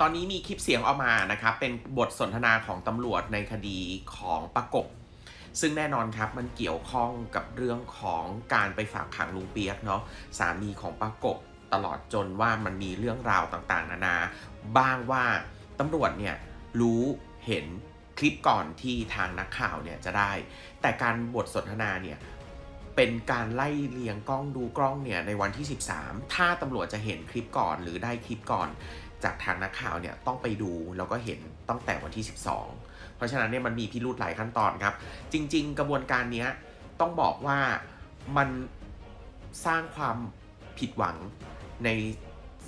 ตอนนี้มีคลิปเสียงออกมานะครับ เป็นบทสนทนาของตำรวจในคดีของประกบ ซึ่งแน่นอนครับมันเกี่ยวข้องกับเรื่องของการไปฝากขังลุงเปียกเนาะสามีของประกบตลอดจนว่ามันมีเรื่องราวต่างๆ นานา บ้างว่าตำรวจเนี่ยรู้เห็นคลิปก่อนที่ทางนักข่าวเนี่ยจะได้ แต่การบทสนทนาเนี่ย เป็นการไล่เลียงกล้องดูกล้องเนี่ยในวันที่ 13 ถ้าตำรวจจะเห็นคลิปก่อนหรือได้คลิปก่อน จากทางนักข่าวเนี่ยต้องไปดูแล้วก็เห็นตั้งแต่วันที่ 12 เพราะฉะนั้นเนี่ยมันมีพิรุธหลายขั้นตอนครับ จริง ๆ กระบวนการเนี้ยต้องบอกว่ามันสร้างความผิดหวังใน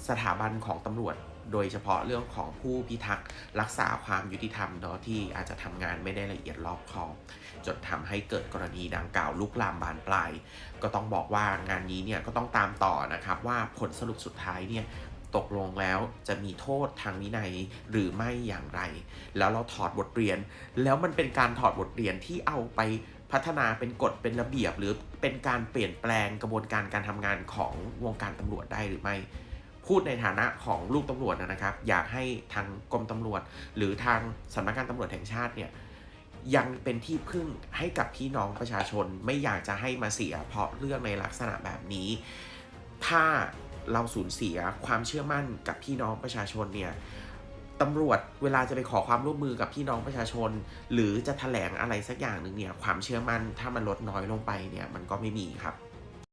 สถาบันของตำรวจ โดยเฉพาะเรื่องของผู้พิทักษ์รักษาความยุติธรรมเนาะที่อาจจะทำงานไม่ได้ละเอียดรอบคอบจนทำให้เกิดกรณีดังกล่าวลุกลามบานปลาย ก็ต้องบอกว่างานนี้เนี่ยก็ต้องตามต่อนะครับว่าผลสรุปสุดท้ายเนี่ยตกลงแล้วจะมีโทษทางวินัยหรือไม่อย่างไร แล้วเราถอดบทเรียน แล้วมันเป็นการถอดบทเรียนที่เอาไปพัฒนาเป็นกฎเป็นระเบียบ หรือเป็นการเปลี่ยนแปลงกระบวนการการทำงานของวงการตำรวจได้หรือไม่ พูดในฐานะของลูกตำรวจนะครับ อยากให้ทางกรมตำรวจ หรือทางสำนักงานตำรวจแห่งชาติเนี่ยยังเป็นที่พึ่งให้กับพี่น้องประชาชนไม่อยากจะให้มาเสีย เพราะเรื่องในลักษณะแบบนี้ ถ้าเราสูญเสียความเชื่อมั่นกับพี่น้องประชาชนเนี่ยตำรวจเวลาจะไปขอความร่วมมือกับพี่น้องประชาชน หรือจะแถลงอะไรสักอย่างหนึ่งเนี่ยความเชื่อมั่นถ้ามันลดน้อยลงไปเนี่ยมันก็ไม่มีครับ